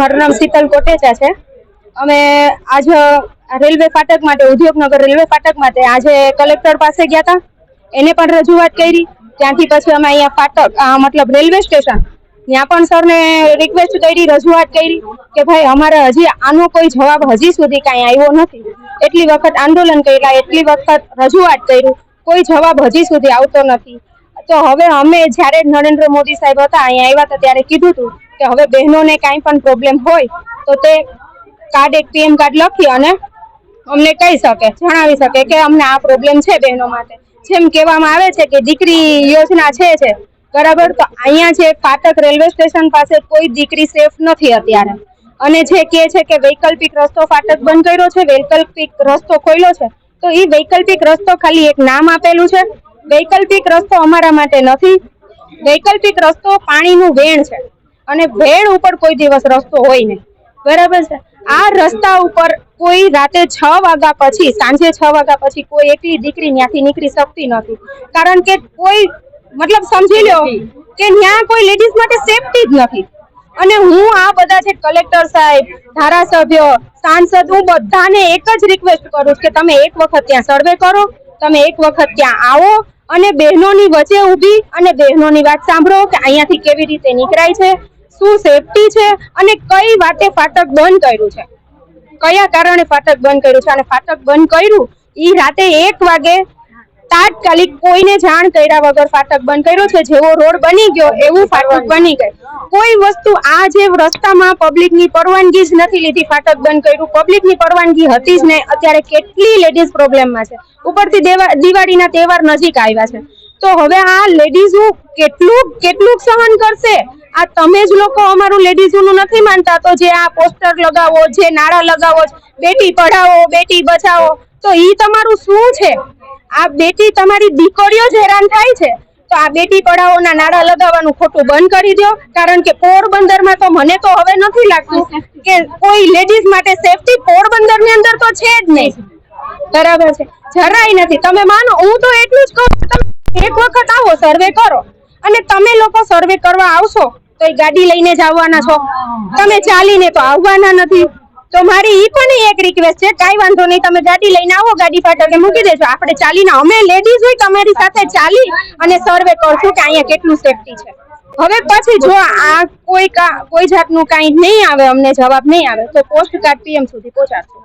મારું નામ શીતલ કોટેચા છે. અમે આજ રેલવે ફાટક માટે, ઉદ્યોગનગર રેલવે ફાટક માટે આજે કલેક્ટર પાસે ગયા હતા. એને પણ રજૂઆત કરી. ત્યાંથી પછી અમે અહીંયા ફાટક મતલબ રેલવે સ્ટેશન, ત્યાં પણ સરને રિક્વેસ્ટ કરી, રજૂઆત કરી કે ભાઈ અમારે હજી આનો કોઈ જવાબ હજી સુધી કાંઈ આવ્યો નથી. એટલી વખત આંદોલન કર્યા, એટલી વખત રજૂઆત કર્યું કોઈ જવાબ હજી સુધી આવતો નથી. તો હવે અમે જ્યારે નરેન્દ્ર મોદી સાહેબ હતા, અહીંયા આવ્યા હતા, ત્યારે કીધું હતું કે હવે બહેનોને કાંઈ પણ પ્રોબ્લેમ હોય, તો તે કાર્ડ એક પીએમ કાર્ડ લખી અને અમને કહી શકે, જણાવી શકે કે અમને આ પ્રોબ્લેમ છે બહેનો માટે. જેમ કહેવામાં આવે છે કે દીકરી યોજના છે છે બરાબર? તો અહીંયા જે ફાટક રેલવે સ્ટેશન પાસે કોઈ દીકરી સેફ નથી અત્યારે. અને જે કહે છે કે વૈકલ્પિક રસ્તો ફાટક બંધ કર્યો છે, વૈકલ્પિક રસ્તો ખોલ્યો છે, તો એ વૈકલ્પિક રસ્તો ખાલી એક નામ આપેલું છે. વૈકલ્પિક રસ્તો અમારા માટે નથી. વૈકલ્પિક રસ્તો પાણીનું વેણ છે. અને ભેળ ઉપર કોઈ દિવસ રસ્તો હોય નહીં. બરાબર છે? આ રસ્તા ઉપર કોઈ રાતે છ વાગ્યા પછી સાંજે છ વાગ્યા પછી કોઈ એકલી દીકરી ત્યાંથી નીકળી શકતી નથી. કારણ કે કોઈ મતલબ સમજી લો કે ત્યાં કોઈ લેડીઝ માટે સેફટી જ નથી. અને હું આ બધા છે કલેક્ટર સાહેબ ધારાસભ્ય સાંસદ હું બધાને એક જ રિક્વેસ્ટ કરું છું કે તમે એક વખત ત્યાં સર્વે કરો તમે એક વખત ત્યાં આવો અને બહેનોની વચ્ચે ઊભી અને બહેનોની વાત સાંભળો કે અહીંયાથી કેવી રીતે નીકળાય છે. શું સેફટી છે અને કઈ વાતે ફાટક બંધ કર્યું છે? કયા કારણે ફાટક બંધ કર્યું છે? અને ફાટક બંધ કર્યું, ઈ રાતે એક વાગે તાત્કાલિક કોઈને જાણ કર્યા વગર ફાટક બંધ કર્યો છે? જેવો રોડ બની ગયો, એવું ફાટક બની ગયું. કોઈ વસ્તુ આ જે રસ્તામાં પબ્લિકની પરવાનગી જ નથી લીધી, ફાટક બંધ કર્યું. પબ્લિકની પરવાનગી હતી જ નહીં. અત્યારે કેટલી લેડીઝ પ્રોબ્લેમમાં છે? ઉપરથી દેવા, દિવાળીના તહેવાર નજીક આવ્યા છે. તો હવે આ લેડીઝો કેટલું કેટલું સહન કરશે? આ તમે જ લોકો અમારું લેડીઝોનું નથી માનતા તો જે આ પોસ્ટર લગાવો, જે નારા લગાવો, બેટી પઢાવો, બેટી બચાવો, તો ઈ તમારું શું છે? આ બેટી તમારી દીકરીઓ જ હેરાન થાય છે. તો આ બેટી પઢાઓના નારા લગાવવાનું ખોટું બંધ કરી દો, કારણ કે પોરબંદરમાં તો મને તો હવે નથી લાગતું કે કોઈ લેડીઝ માટે સેફટી પોરબંદરની અંદર તો છે જ નહીં. બરાબર છે. જરાય નથી. તમે માનો, હું તો એટલું જ કહું તમે એક વખત આવો સર્વે કરો. અને તમે લોકો સર્વે કરવા આવશો તો એ ગાડી લઈને જ આવવાના છો? તમે ચાલીને તો આવવાના નથી. તો મારી ઈ પણ એક રિક્વેસ્ટ છે કાંઈ વાંધો નહીં તમે ગાડી લઈને આવો ગાડી ફાટકે મૂકી દેજો. આપણે ચાલીને અમે લેડીઝ હોય તમારી સાથે ચાલી અને સર્વે કરશું કે અહીંયા કેટલું સેફટી છે. હવે પછી જો આ કોઈ કોઈ જાતનું કાંઈ નહીં આવે અમને જવાબ નહીં આવે તો પોસ્ટ કાર્ડ પીએમ સુધી પહોંચાડશું.